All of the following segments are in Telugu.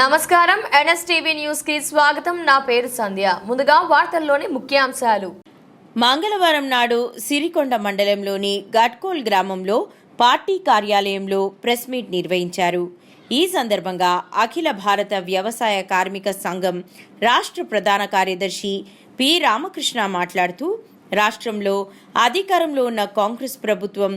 నమస్కారం. ఎన్ఎస్టీవీ న్యూస్కి స్వాగతం. నా పేరు సంధ్య. ముందుగా వార్తల్లోని ముఖ్యాంశాలు. మంగళవారం నాడు సిరికొండ మండలంలోని గట్కోల్ గ్రామంలో పార్టీ కార్యాలయంలో ప్రెస్ మీట్ నిర్వహించారు. ఈ సందర్భంగా అఖిల భారత వ్యవసాయ కార్మిక సంఘం రాష్ట్ర ప్రధాన కార్యదర్శి పి. రామకృష్ణ మాట్లాడుతూ రాష్ట్రంలో అధికారంలో ఉన్న కాంగ్రెస్ ప్రభుత్వం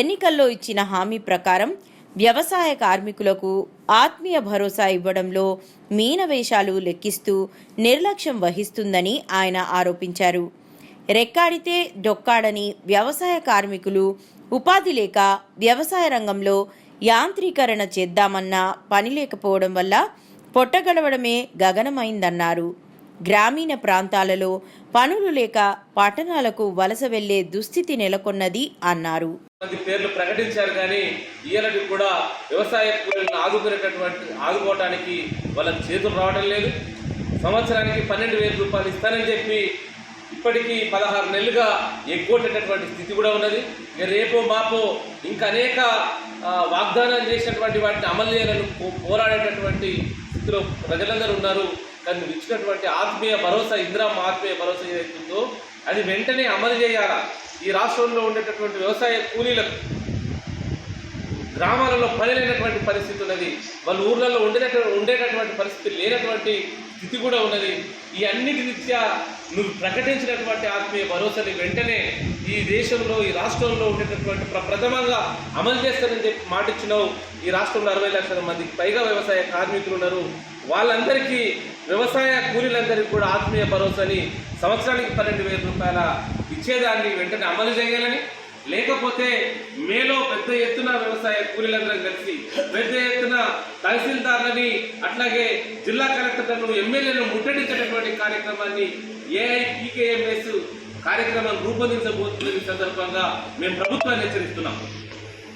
ఎన్నికల్లో ఇచ్చిన హామీ ప్రకారం వ్యవసాయ కార్మికులకు ఆత్మీయ భరోసా ఇవ్వడంలో మీనవేషాలు లెక్కిస్తూ నిర్లక్ష్యం వహిస్తుందని ఆయన ఆరోపించారు. రెక్కాడితే డొక్కాడని వ్యవసాయ కార్మికులు ఉపాధి లేక వ్యవసాయ రంగంలో యాంత్రీకరణ చేద్దామన్నా పని లేకపోవడం వల్ల పొట్టగడవడమే గగనమైందన్నారు. గ్రామీణ ప్రాంతాలలో పనులు లేక పట్టణాలకు వలస వెళ్ళే దుస్థితి నెలకొన్నది అన్నారు. పేర్లు ప్రకటించారు కానీ ఈయనటి కూడా వ్యవసాయ కూలీలను ఆదుకునేటటువంటి ఆదుకోవడానికి వాళ్ళ చేతులు రావడం లేదు. సంవత్సరానికి పన్నెండు వేల రూపాయలు ఇస్తానని చెప్పి ఇప్పటికీ పదహారు నెలలుగా ఎగ్గొట్టేటటువంటి స్థితి కూడా ఉన్నది. ఇక రేపో మాపో ఇంకా అనేక వాగ్దానాలు చేసినటువంటి వాటిని అమలు చేయాలని పోరాడేటటువంటి స్థితిలో ప్రజలందరూ ఉన్నారు. కానీ నువ్వు ఇచ్చినటువంటి ఆత్మీయ భరోసా ఇందిరామ ఆత్మీయ భరోసా ఏదైతుందో అది వెంటనే అమలు చేయాలా? ఈ రాష్ట్రంలో ఉండేటటువంటి వ్యవసాయ కూలీలకు గ్రామాలలో పని లేనటువంటి పరిస్థితి ఉన్నది. వాళ్ళ ఊర్లలో ఉండేటటువంటి ఉండేటటువంటి పరిస్థితి లేనటువంటి స్థితి కూడా ఉన్నది. ఈ అన్నిటి రీత్యా నువ్వు ప్రకటించినటువంటి ఆత్మీయ భరోసాని వెంటనే ఈ దేశంలో ఈ రాష్ట్రంలో ఉండేటటువంటి ప్ర- ప్రథమంగా అమలు చేస్తానని చెప్పి మాటిచ్చినావు. ఈ రాష్ట్రంలో అరవై లక్షల మందికి పైగా వ్యవసాయ కార్మికులు ఉన్నారు. వాళ్ళందరికీ వ్యవసాయ కూలీలందరికీ కూడా ఆత్మీయ భరోసాని. సంవత్సరానికి పన్నెండు వేల రూపాయల ఇచ్చేదాన్ని వెంటనే అమలు చేయాలని. లేకపోతే మేలో పెద్ద ఎత్తున వ్యవసాయ కూలీలందరం కలిసి పెద్ద ఎత్తున తహసీల్దార్లని అట్లాగే జిల్లా కలెక్టర్లను ఎమ్మెల్యేలను ముట్టడించేటటువంటి కార్యక్రమాన్ని ఏఐపీకేఎంఎస్ కార్యక్రమం రూపొందించబోతున్న సందర్భంగా మేము ప్రభుత్వాన్ని హెచ్చరిస్తున్నాం.